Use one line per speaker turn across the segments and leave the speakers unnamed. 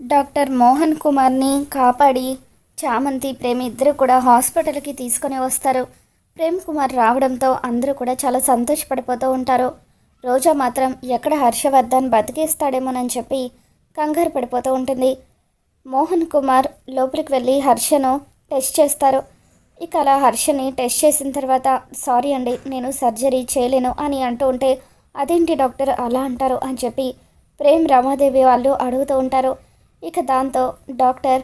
Doctor Mohan కుమార్ని కాపాడి చామంతి ప్రేమ్ ఇద్దరు కూడా హాస్పిటల్కి తీసుకొని వస్తారు. ప్రేమ్ కుమార్ రావడంతో అందరూ కూడా చాలా సంతోషపడిపోతూ ఉంటారు. రోజా మాత్రం ఎక్కడ హర్షవర్ధన్ బతికేస్తాడేమోనని చెప్పి కంగారు పడిపోతూ ఉంటుంది. మోహన్ కుమార్ లోపలికి వెళ్ళి హర్షను టెస్ట్ చేస్తారు. ఇక అలా హర్షని టెస్ట్ చేసిన తర్వాత సారీ అండి నేను సర్జరీ చేయలేను అని అంటూ ఉంటే అదేంటి డాక్టర్ అలా అంటారు అని చెప్పి ప్రేమ్ రమాదేవి వాళ్ళు అడుగుతూ ఉంటారు. ఇక దాంతో డాక్టర్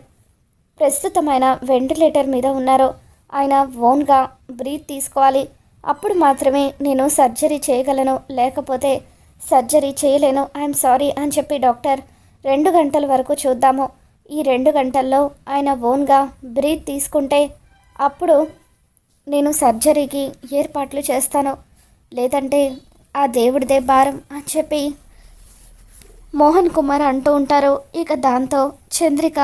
ప్రస్తుతమైన వెంటిలేటర్ మీద ఉన్నారు. ఆయన ఓన్గా బ్రీత్ తీసుకోవాలి. అప్పుడు మాత్రమే నేను సర్జరీ చేయగలను. లేకపోతే సర్జరీ చేయలేను. ఐఎమ్ సారీ అని చెప్పి డాక్టర్ రెండు గంటల వరకు చూద్దాము. ఈ రెండు గంటల్లో ఆయన ఓన్గా బ్రీత్ తీసుకుంటే అప్పుడు నేను సర్జరీకి ఏర్పాట్లు చేస్తాను. లేదంటే ఆ దేవుడిదే భారం అని చెప్పి మోహన్ కుమార్ అంటూ ఉంటారు. ఇక దాంతో చంద్రిక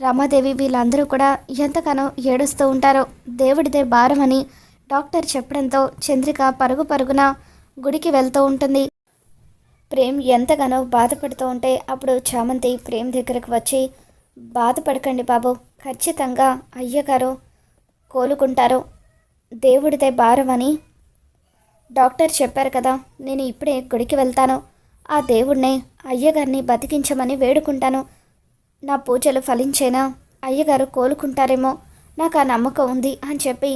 రమాదేవి వీళ్ళందరూ కూడా ఎంతగానో ఏడుస్తూ ఉంటారు. దేవుడిదే భారం అని డాక్టర్ చెప్పడంతో చంద్రిక పరుగు పరుగున గుడికి వెళ్తూ ఉంటుంది. ప్రేమ్ ఎంతగానో బాధపడుతూ ఉంటే అప్పుడు చామంతి ప్రేమ్ దగ్గరకు వచ్చి బాధపడకండి బాబు ఖచ్చితంగా అయ్యగారు కోలుకుంటారు. దేవుడిదే భారం అని డాక్టర్ చెప్పారు కదా నేను ఇప్పుడే గుడికి వెళ్తాను. ఆ దేవుణ్ణే అయ్యగారిని బతికించమని వేడుకుంటాను. నా పూజలు ఫలించేనా? అయ్యగారు కోలుకుంటారేమో. నాకు ఆ నమ్మకం ఉంది అని చెప్పి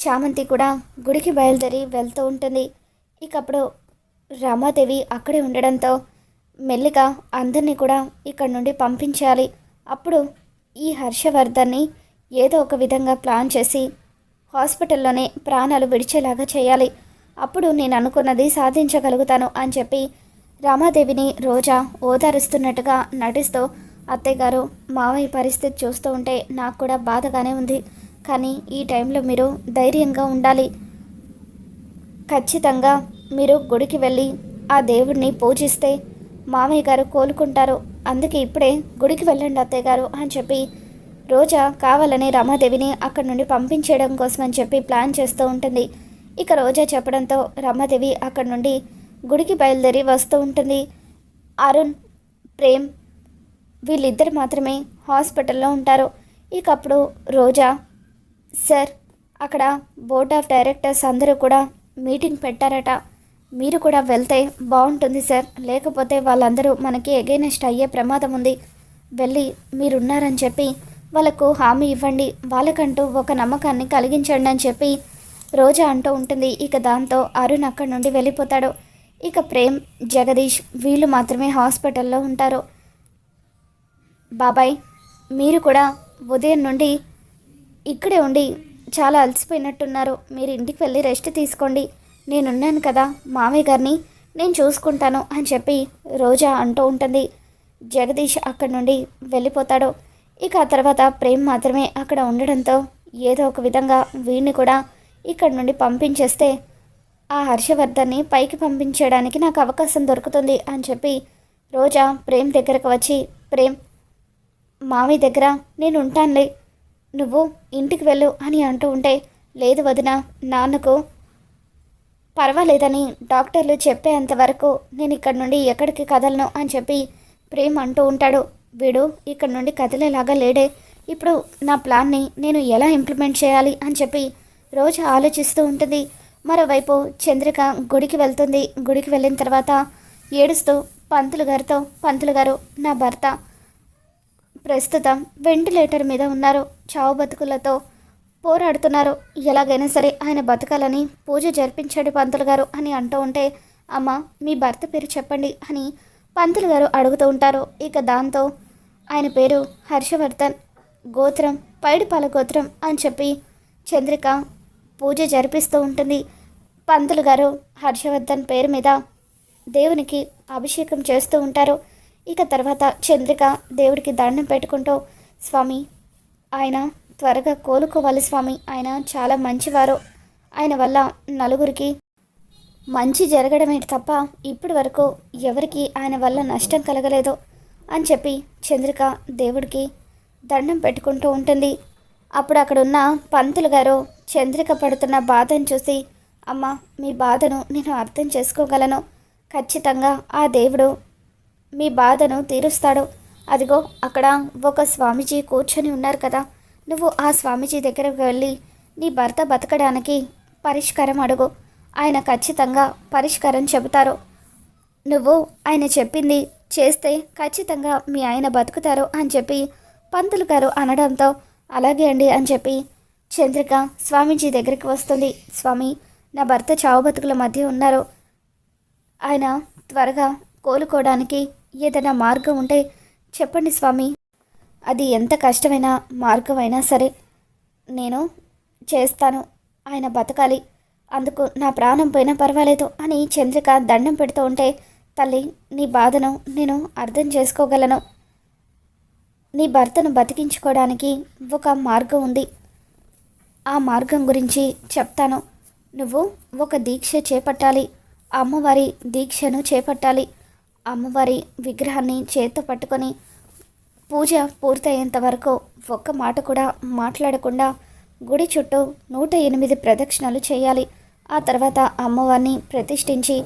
చామంతి కూడా గుడికి బయలుదేరి వెళ్తూ ఉంటుంది. ఇకప్పుడు రమాదేవి అక్కడే ఉండడంతో మెల్లిగా అందరినీ కూడా ఇక్కడ నుండి పంపించాలి. అప్పుడు ఈ హర్షవర్ధన్ని ఏదో ఒక విధంగా ప్లాన్ చేసి హాస్పిటల్లోనే ప్రాణాలు విడిచేలాగా చేయాలి. అప్పుడు నేను అనుకున్నది సాధించగలుగుతాను అని చెప్పి రామాదేవిని రోజా ఓదారుస్తున్నట్టుగా నటిస్తూ అత్తయ్యగారు మావయ్య పరిస్థితి చూస్తూ ఉంటే నాకు కూడా బాధగానే ఉంది. కానీ ఈ టైంలో మీరు ధైర్యంగా ఉండాలి. ఖచ్చితంగా మీరు గుడికి వెళ్ళి ఆ దేవుడిని పూజిస్తే మామయ్య గారు కోలుకుంటారు. అందుకే ఇప్పుడే గుడికి వెళ్ళండి అత్తయ్య గారు అని చెప్పి రోజా కావాలని రమాదేవిని అక్కడి నుండి పంపించేయడం కోసం అని చెప్పి ప్లాన్ చేస్తూ ఉంటుంది. ఇక రోజా చెప్పడంతో రమాదేవి అక్కడి నుండి గుడికి బయలుదేరి వస్తూ ఉంటుంది. అరుణ్ ప్రేమ్ వీళ్ళిద్దరు మాత్రమే హాస్పిటల్లో ఉంటారు. ఇక అప్పుడు రోజా సార్ అక్కడ బోర్డ్ ఆఫ్ డైరెక్టర్స్ అందరూ కూడా మీటింగ్ పెట్టారట. మీరు కూడా వెళ్తే బాగుంటుంది సార్. లేకపోతే వాళ్ళందరూ మనకి ఎగైనెస్ట్ అయ్యే ప్రమాదం ఉంది. వెళ్ళి మీరున్నారని చెప్పి వాళ్ళకు హామీ ఇవ్వండి. వాళ్ళకంటూ ఒక నమ్మకాన్ని కలిగించండి అని చెప్పి రోజా అంటూ ఉంటుంది. ఇక దాంతో అరుణ్ అక్కడి నుండి వెళ్ళిపోతాడు. ఇక ప్రేమ్ జగదీష్ వీళ్ళు మాత్రమే హాస్పిటల్లో ఉంటారు. బాబాయ్ మీరు కూడా ఉదయం నుండి ఇక్కడే ఉండి చాలా అలసిపోయినట్టున్నారు. మీరు ఇంటికి వెళ్ళి రెస్ట్ తీసుకోండి. నేనున్నాను కదా మామయ్య గారిని నేను చూసుకుంటాను అని చెప్పి రోజా అంటూ ఉంటుంది. జగదీష్ అక్కడి నుండి వెళ్ళిపోతాడు. ఇక ఆ తర్వాత ప్రేమ్ మాత్రమే అక్కడ ఉండడంతో ఏదో ఒక విధంగా వీడిని కూడా ఇక్కడి నుండి పంపించేస్తే ఆ హర్షవర్ధన్ని పైకి పంపించడానికి నాకు అవకాశం దొరుకుతుంది అని చెప్పి రోజా ప్రేమ్ దగ్గరకు వచ్చి ప్రేమ్ మామయ్య దగ్గర నేను ఉంటానులే. నువ్వు ఇంటికి వెళ్ళు అని అంటూ ఉంటే లేదు వదిన నాన్నకు పర్వాలేదని డాక్టర్లు చెప్పేంత వరకు నేను ఇక్కడ నుండి ఎక్కడికి కదలను అని చెప్పి ప్రేమ్ అంటూ ఉంటాడు. వీడు ఇక్కడ నుండి కదిలేలాగా లేడే. ఇప్పుడు నా ప్లాన్ని నేను ఎలా ఇంప్లిమెంట్ చేయాలి అని చెప్పి రోజు ఆలోచిస్తూ ఉంటుంది. మరోవైపు చంద్రిక గుడికి వెళ్తుంది. గుడికి వెళ్ళిన తర్వాత ఏడుస్తూ పంతులు గారితో పంతులు గారు నా భర్త. ప్రస్తుతం వెంటిలేటర్ మీద ఉన్నారు. చావు బతుకులతో పోరాడుతున్నారు. ఎలాగైనా సరే ఆయన బతకాలని పూజ జరిపించాడు పంతులు గారు అని అంటూ ఉంటే అమ్మ మీ భర్త పేరు చెప్పండి అని పంతులు గారు అడుగుతూ ఉంటారు. ఇక దాంతో ఆయన పేరు హర్షవర్ధన్. గోత్రం పైడిపాల గోత్రం అని చెప్పి చంద్రిక పూజ జరిపిస్తూ ఉంటుంది. పంతులు గారు హర్షవర్ధన్ పేరు మీద దేవునికి అభిషేకం చేస్తూ ఉంటారు. ఇక తర్వాత చంద్రిక దేవుడికి దండం పెట్టుకుంటూ స్వామి ఆయన త్వరగా కోలుకోవాలి స్వామి. ఆయన చాలా మంచివారు. ఆయన వల్ల నలుగురికి మంచి జరగడమే తప్ప ఇప్పటి వరకు ఎవరికి ఆయన వల్ల నష్టం కలగలేదు అని చెప్పి చంద్రిక దేవుడికి దండం పెట్టుకుంటూ ఉంటుంది. అప్పుడు అక్కడున్న పంతులు గారు చంద్రిక పడుతున్న బాధను చూసి అమ్మ మీ బాధను నేను అర్థం చేసుకోగలను. ఖచ్చితంగా ఆ దేవుడు మీ బాధను తీరుస్తాడు. అదిగో అక్కడ ఒక స్వామీజీ కూర్చొని ఉన్నారు కదా. నువ్వు ఆ స్వామీజీ దగ్గరకు వెళ్ళి నీ భర్త బతకడానికి పరిష్కారం అడుగు. ఆయన ఖచ్చితంగా పరిష్కారం చెబుతారు. నువ్వు ఆయన చెప్పింది చేస్తే ఖచ్చితంగా మీ ఆయన బతుకుతారు అని చెప్పి పంతులు గారు అనడంతో అలాగే అండి అని చెప్పి చంద్రిక స్వామీజీ దగ్గరికి వస్తుంది. స్వామి నా భర్త చావు బతుకుల మధ్య ఉన్నారు. ఆయన త్వరగా కోలుకోవడానికి ఏదైనా మార్గం ఉంటే చెప్పండి స్వామి. అది ఎంత కష్టమైన మార్గమైనా సరే నేను చేస్తాను. ఆయన బతకాలి. అందుకు నా ప్రాణం పోయినా పర్వాలేదు అని చంద్రిక దండం పెడుతూ ఉంటే తల్లి నీ బాధను నేను అర్థం చేసుకోగలను. నీ భర్తను బతికించుకోవడానికి ఒక మార్గం ఉంది. ఆ మార్గం గురించి చెప్తాను. నువ్వు ఒక దీక్ష చేపట్టాలి. అమ్మవారి దీక్షను చేపట్టాలి. అమ్మవారి విగ్రహాన్ని చేత్తో పట్టుకొని పూజ పూర్తయ్యేంత వరకు ఒక్క మాట కూడా మాట్లాడకుండా గుడి చుట్టూ నూట ఎనిమిది ప్రదక్షిణలు చేయాలి. ఆ తర్వాత అమ్మవారిని ప్రతిష్ఠించి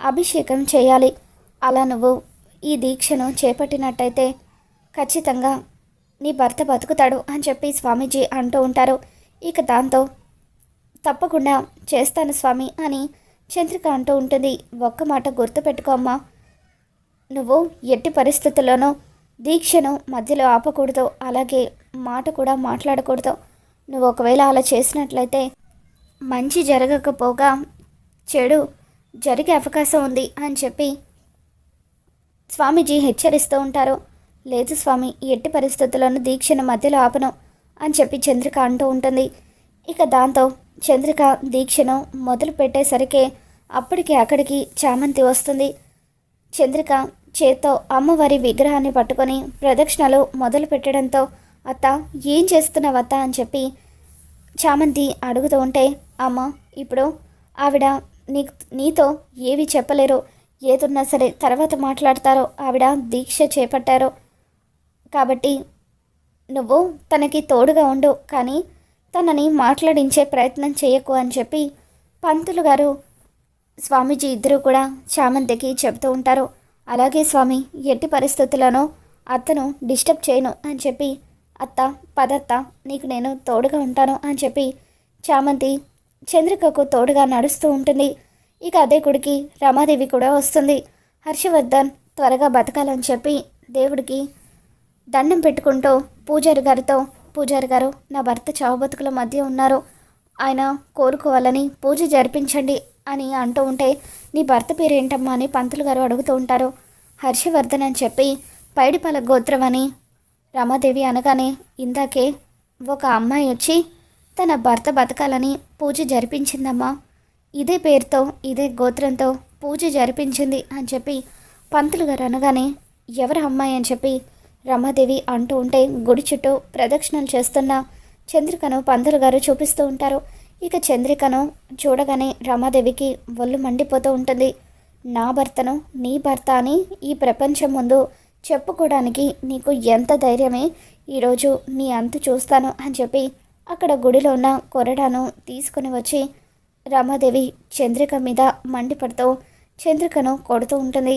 అభిషేకం చేయాలి. అలా నువ్వు ఈ దీక్షను చేపట్టినట్టయితే ఖచ్చితంగా నీ భర్త బతుకుతాడు అని చెప్పి స్వామీజీ అంటూ ఉంటారు. ఇక దాంతో తప్పకుండా చేస్తాను స్వామి అని చంద్రిక అంటూ ఉంటుంది. ఒక్క మాట గుర్తుపెట్టుకో అమ్మా. నువ్వు ఎట్టి పరిస్థితుల్లోనూ దీక్షను మధ్యలో ఆపకూడదు. అలాగే మాట కూడా మాట్లాడకూడదు. నువ్వు ఒకవేళ అలా చేసినట్లయితే మంచి జరగకపోగా చెడు జరిగే అవకాశం ఉంది అని చెప్పి స్వామీజీ హెచ్చరిస్తూ ఉంటారు. లేదు స్వామి ఎట్టి పరిస్థితుల్లోనూ దీక్షను మధ్యలో ఆపను అని చెప్పి చంద్రిక అంటూ ఉంటుంది. ఇక దాంతో చంద్రిక దీక్షను మొదలు పెట్టేసరికి అప్పటికి అక్కడికి చామంతి వస్తుంది. చంద్రిక చేత్తో అమ్మవారి విగ్రహాన్ని పట్టుకొని ప్రదక్షిణలు మొదలు పెట్టడంతో అత్త ఏం చేస్తున్నావు అత్త? అని చెప్పి చామంతి అడుగుతూ ఉంటే అమ్మ ఇప్పుడు ఆవిడ నీ నీతో ఏవి చెప్పలేరు. ఏదున్నా సరే తర్వాత మాట్లాడతారో. ఆవిడ దీక్ష చేపట్టారో. కాబట్టి నువ్వు తనకి తోడుగా ఉండు. కానీ తనని మాట్లాడించే ప్రయత్నం చేయకు అని చెప్పి పంతులు గారు స్వామీజీ ఇద్దరు కూడా చామంతికి చెబుతూ ఉంటారు. అలాగే స్వామి ఎట్టి పరిస్థితుల్లోనూ అత్తను డిస్టర్బ్ చేయను అని చెప్పి అత్త పదత్త నీకు నేను తోడుగా ఉంటాను అని చెప్పి చామంతి చంద్రికకు తోడుగా నడుస్తూ ఉంటుంది. ఇక అదే గుడికి రమాదేవి కూడా వస్తుంది. హర్షవర్ధన్ త్వరగా బతకాలని చెప్పి దేవుడికి దండం పెట్టుకుంటూ పూజారి గారితో పూజారి గారు నా భర్త చావు బతుకుల మధ్య ఉన్నారు. ఆయన కోరుకోవాలని పూజ జరిపించండి అని అంటూ ఉంటే నీ భర్త పేరు ఏంటమ్మా అని పంతులు గారు అడుగుతూ ఉంటారు. హర్షవర్ధన్ అని చెప్పి పైడిపల గోత్రం అని రమాదేవి అనగానే ఇందాకే ఒక అమ్మాయి వచ్చి తన భర్త బతకాలని పూజ జరిపించిందమ్మా. ఇదే పేరుతో ఇదే గోత్రంతో పూజ జరిపించింది అని చెప్పి పంతులు గారు అనగానే ఎవరు అమ్మాయి అని చెప్పి రమాదేవి అంటూ ఉంటే గుడి చుట్టూ ప్రదక్షిణలు చేస్తున్న చంద్రికను పంతులు గారు చూపిస్తూ ఉంటారు. ఇక చంద్రికను చూడగానే రమాదేవికి ఒళ్ళు మండిపోతూ ఉంటుంది. నా భర్తను నీ భర్త అని ఈ ప్రపంచం ముందు చెప్పుకోవడానికి నీకు ఎంత ధైర్యమే? ఈరోజు నీ అంతు చూస్తాను అని చెప్పి అక్కడ గుడిలో ఉన్న కొరడాను తీసుకుని వచ్చి రమాదేవి చంద్రిక మీద మండిపడుతూ చంద్రికను కొడుతూ ఉంటుంది.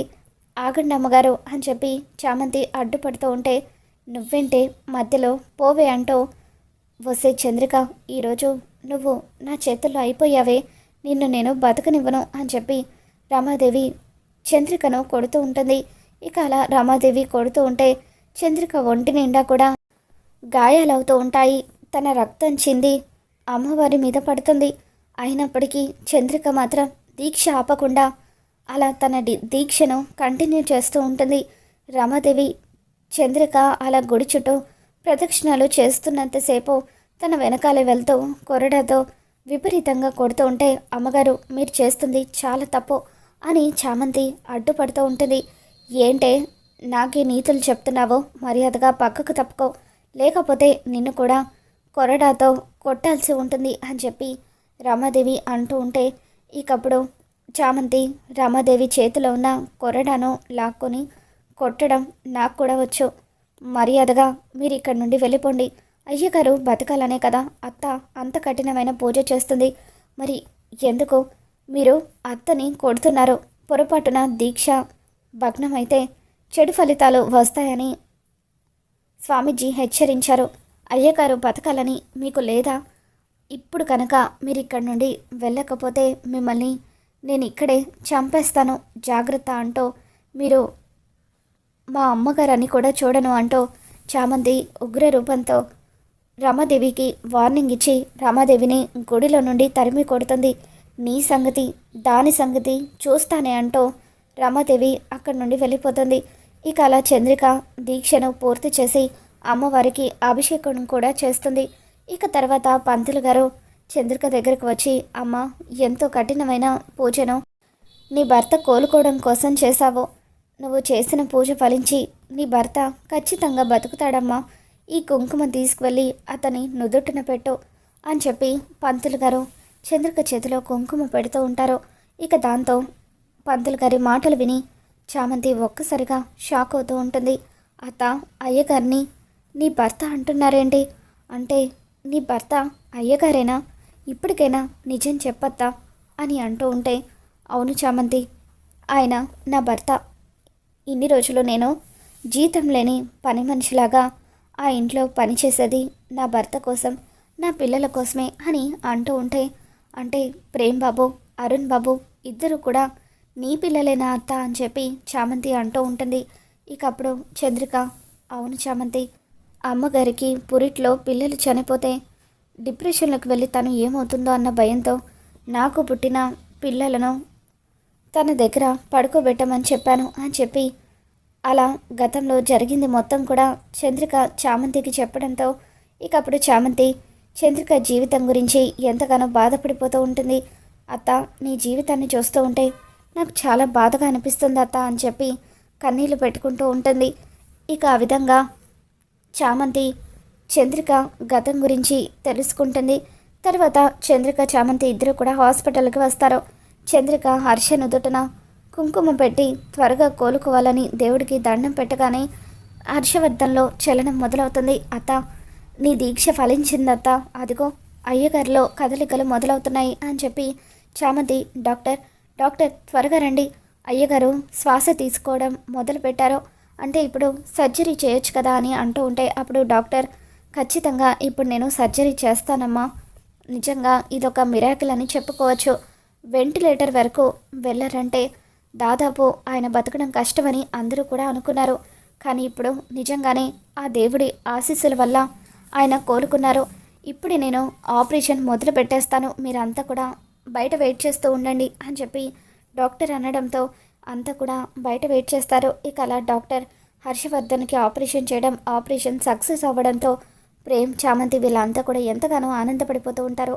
ఆగండి అమ్మగారు అని చెప్పి చామంతి అడ్డుపడుతూ ఉంటే నువ్వేంటే మధ్యలో పోవే అంటూ వసే చంద్రిక ఈరోజు నువ్వు నా చేతుల్లో అయిపోయావే నిన్ను నేను బతకనివ్వను అని చెప్పి రమాదేవి చంద్రికను కొడుతూ ఉంటుంది. ఇక అలా రమాదేవి కొడుతూ ఉంటే చంద్రిక ఒంటి నిండా కూడా గాయాలవుతూ ఉంటాయి. తన రక్తం చింది అమ్మవారి మీద పడుతుంది. అయినప్పటికీ చంద్రిక మాత్రం దీక్ష ఆపకుండా అలా తన దీక్షను కంటిన్యూ చేస్తూ ఉంటుంది. రమాదేవి చంద్రిక అలా గుడి చుట్టూ ప్రదక్షిణాలు చేస్తున్నంతసేపు తన వెనకాల వెళ్తూ కొరడాతో విపరీతంగా కొడుతూ ఉంటే అమ్మగారు మీరు చేస్తుంది చాలా తప్పు అని చామంతి అడ్డుపడుతూ ఉంటుంది. ఏంటే నాకే నీతులు చెప్తున్నావో మర్యాదగా పక్కకు తప్పుకో. లేకపోతే నిన్ను కూడా కొరడాతో కొట్టాల్సి ఉంటుంది అని చెప్పి రమాదేవి అంటూ ఉంటే ఇకప్పుడు చామంతి రామాదేవి చేతిలో ఉన్న కొరడాను లాక్కొని కొట్టడం నాకు కూడా వచ్చు. మర్యాదగా మీరు ఇక్కడి నుండి వెళ్ళిపోండి. అయ్యగారు బతకాలనే కదా. అత్త అంత కఠినమైన పూజ చేస్తుంది. మరి ఎందుకు? మీరు అత్తని కొడుతున్నారు. పొరపాటున దీక్ష భగ్నమైతే చెడు ఫలితాలు వస్తాయని స్వామీజీ హెచ్చరించారు. అయ్యగారు బతకాలని మీకు లేదా? ఇప్పుడు కనుక మీరు ఇక్కడి నుండి వెళ్ళకపోతే మిమ్మల్ని నేను ఇక్కడే చంపేస్తాను జాగ్రత్త అంటూ. మీరు మా అమ్మగారని కూడా చూడను అంటూ చామంతి ఉగ్ర రూపంతో రమాదేవికి వార్నింగ్ ఇచ్చి రమాదేవిని గుడిలో నుండి తరిమి కొడుతుంది. నీ సంగతి దాని సంగతి చూస్తానే అంటూ రమాదేవి అక్కడి నుండి వెళ్ళిపోతుంది. ఇక అలా చంద్రిక దీక్షను పూర్తి చేసి అమ్మవారికి అభిషేకం కూడా చేస్తుంది. ఇక తర్వాత పంతులు గారు చంద్రిక దగ్గరకు వచ్చి అమ్మ ఎంతో కఠినమైన పూజను నీ భర్త కోలుకోవడం కోసం చేశావు. నువ్వు చేసిన పూజ ఫలించి నీ భర్త ఖచ్చితంగా బతుకుతాడమ్మా. ఈ కుంకుమ తీసుకువెళ్ళి అతని నుదుటిన పెట్టు అని చెప్పి పంతులు గారు చంద్రిక చేతిలో కుంకుమ పెడుతూ ఉంటారు. ఇక దాంతో పంతులు గారి మాటలు విని చామంతి ఒక్కసారిగా షాక్ అవుతూ ఉంటుంది. అత్త అయ్యగారిని నీ భర్త అంటున్నారేంటి? అంటే నీ భర్త అయ్యగారేనా? ఇప్పటికైనా నిజం చెప్పత్తా అని అంటూ ఉంటే అవును చామంతి ఆయన నా భర్త. ఇన్ని రోజులు నేను జీతం లేని పని మనిషిలాగా ఆ ఇంట్లో పనిచేసేది నా భర్త కోసం నా పిల్లల కోసమే అని అంటూ ఉంటే అంటే ప్రేమ్ బాబు అరుణ్ బాబు ఇద్దరు కూడా నీ పిల్లలేనా అత్త అని చెప్పి చామంతి అంటూ ఉంటుంది. ఇక అప్పుడు చంద్రిక అవును చామంతి అమ్మగారికి పురిట్లో పిల్లలు చనిపోతే డిప్రెషన్లోకి వెళ్ళి తను ఏమవుతుందో అన్న భయంతో నాకు పుట్టిన పిల్లలను తన దగ్గర పడుకోబెట్టమని చెప్పాను అని చెప్పి అలా గతంలో జరిగింది మొత్తం కూడా చంద్రిక చామంతికి చెప్పడంతో ఇక అప్పుడు చామంతి చంద్రిక జీవితం గురించి ఎంతగానో బాధపడిపోతూ ఉంటుంది. అత్త నీ జీవితాన్ని చూస్తూ ఉంటే నాకు చాలా బాధగా అనిపిస్తుంది అత్త అని చెప్పి కన్నీళ్ళు పెట్టుకుంటూ ఉంటుంది. ఇక ఆ విధంగా చామంతి చంద్రిక గతం గురించి తెలుసుకుంటుంది. తర్వాత చంద్రిక చామంతి ఇద్దరు కూడా హాస్పిటల్కి వస్తారు. చంద్రిక హర్ష నుదుటన కుంకుమ పెట్టి త్వరగా కోలుకోవాలని దేవుడికి దండం పెట్టగానే హర్షవర్ధంలో చలనం మొదలవుతుంది. అత్త నీ దీక్ష ఫలించిందత్త. అదిగో అయ్యగారిలో కదలికలు మొదలవుతున్నాయి అని చెప్పి చామంతి డాక్టర్ డాక్టర్ త్వరగా రండి. అయ్యగారు శ్వాస తీసుకోవడం మొదలుపెట్టారు. అంటే ఇప్పుడు సర్జరీ చేయొచ్చు కదా అని అంటూ ఉంటే అప్పుడు డాక్టర్ ఖచ్చితంగా ఇప్పుడు నేను సర్జరీ చేస్తానమ్మా. నిజంగా ఇదొక మిరాకిల్ అని చెప్పుకోవచ్చు. వెంటిలేటర్ వరకు వెళ్ళారంటే దాదాపు ఆయన బతకడం కష్టమని అందరూ కూడా అనుకున్నారు. కానీ ఇప్పుడు నిజంగానే ఆ దేవుడి ఆశీస్సుల వల్ల ఆయన కోలుకున్నారు. ఇప్పుడు నేను ఆపరేషన్ మొదలు పెట్టేస్తాను. మీరంతా కూడా బయట వెయిట్ చేస్తూ ఉండండి అని చెప్పి డాక్టర్ అనడంతో అంతా కూడా బయట వెయిట్ చేస్తారు. ఇక అలా డాక్టర్ హర్షవర్ధన్కి ఆపరేషన్ చేయడం ఆపరేషన్ సక్సెస్ అవ్వడంతో ప్రేమ్ చామంతి వీళ్ళంతా కూడా ఎంతగానో ఆనందపడిపోతూ ఉంటారు.